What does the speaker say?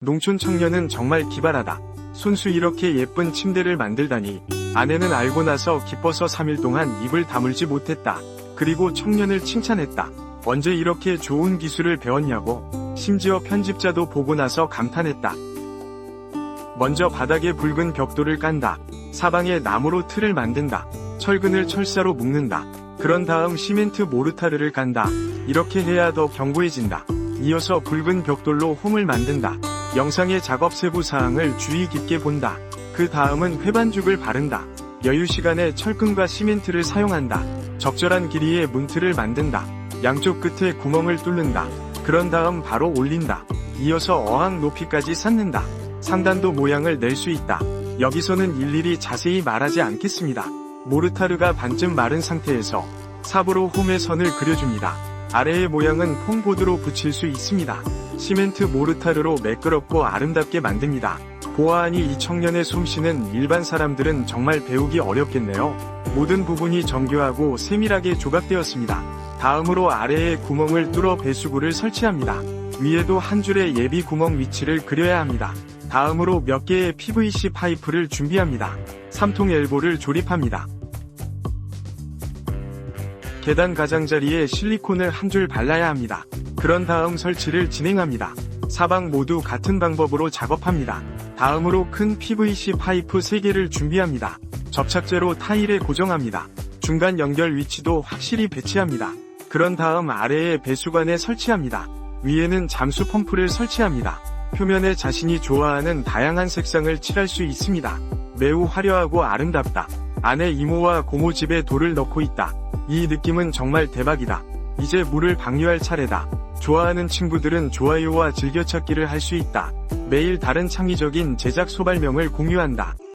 농촌 청년은 정말 기발하다. 손수 이렇게 예쁜 침대를 만들다니. 아내는 알고 나서 기뻐서 3일 동안 입을 다물지 못했다. 그리고 청년을 칭찬했다. 언제 이렇게 좋은 기술을 배웠냐고. 심지어 편집자도 보고 나서 감탄했다. 먼저 바닥에 붉은 벽돌을 깐다. 사방에 나무로 틀을 만든다. 철근을 철사로 묶는다. 그런 다음 시멘트 모르타르를 간다. 이렇게 해야 더 견고해진다. 이어서 붉은 벽돌로 홈을 만든다. 영상의 작업 세부 사항을 주의 깊게 본다. 그 다음은 회반죽을 바른다. 여유 시간에 철근과 시멘트를 사용한다. 적절한 길이의 문틀을 만든다. 양쪽 끝에 구멍을 뚫는다. 그런 다음 바로 올린다. 이어서 어항 높이까지 쌓는다. 상단도 모양을 낼 수 있다. 여기서는 일일이 자세히 말하지 않겠습니다. 모르타르가 반쯤 마른 상태에서 삽으로 홈의 선을 그려줍니다. 아래의 모양은 폼보드로 붙일 수 있습니다. 시멘트 모르타르로 매끄럽고 아름답게 만듭니다. 보아하니 이 청년의 솜씨는 일반 사람들은 정말 배우기 어렵겠네요. 모든 부분이 정교하고 세밀하게 조각되었습니다. 다음으로 아래에 구멍을 뚫어 배수구를 설치합니다. 위에도 한 줄의 예비 구멍 위치를 그려야 합니다. 다음으로 몇 개의 PVC 파이프를 준비합니다. 3통 엘보를 조립합니다. 계단 가장자리에 실리콘을 한 줄 발라야 합니다. 그런 다음 설치를 진행합니다. 사방 모두 같은 방법으로 작업합니다. 다음으로 큰 PVC 파이프 3개를 준비합니다. 접착제로 타일에 고정합니다. 중간 연결 위치도 확실히 배치합니다. 그런 다음 아래에 배수관에 설치합니다. 위에는 잠수 펌프를 설치합니다. 표면에 자신이 좋아하는 다양한 색상을 칠할 수 있습니다. 매우 화려하고 아름답다. 안에 이모와 고모 집에 돌을 넣고 있다. 이 느낌은 정말 대박이다. 이제 물을 방류할 차례다. 좋아하는 친구들은 좋아요와 즐겨찾기를 할 수 있다. 매일 다른 창의적인 제작 소발명을 공유한다.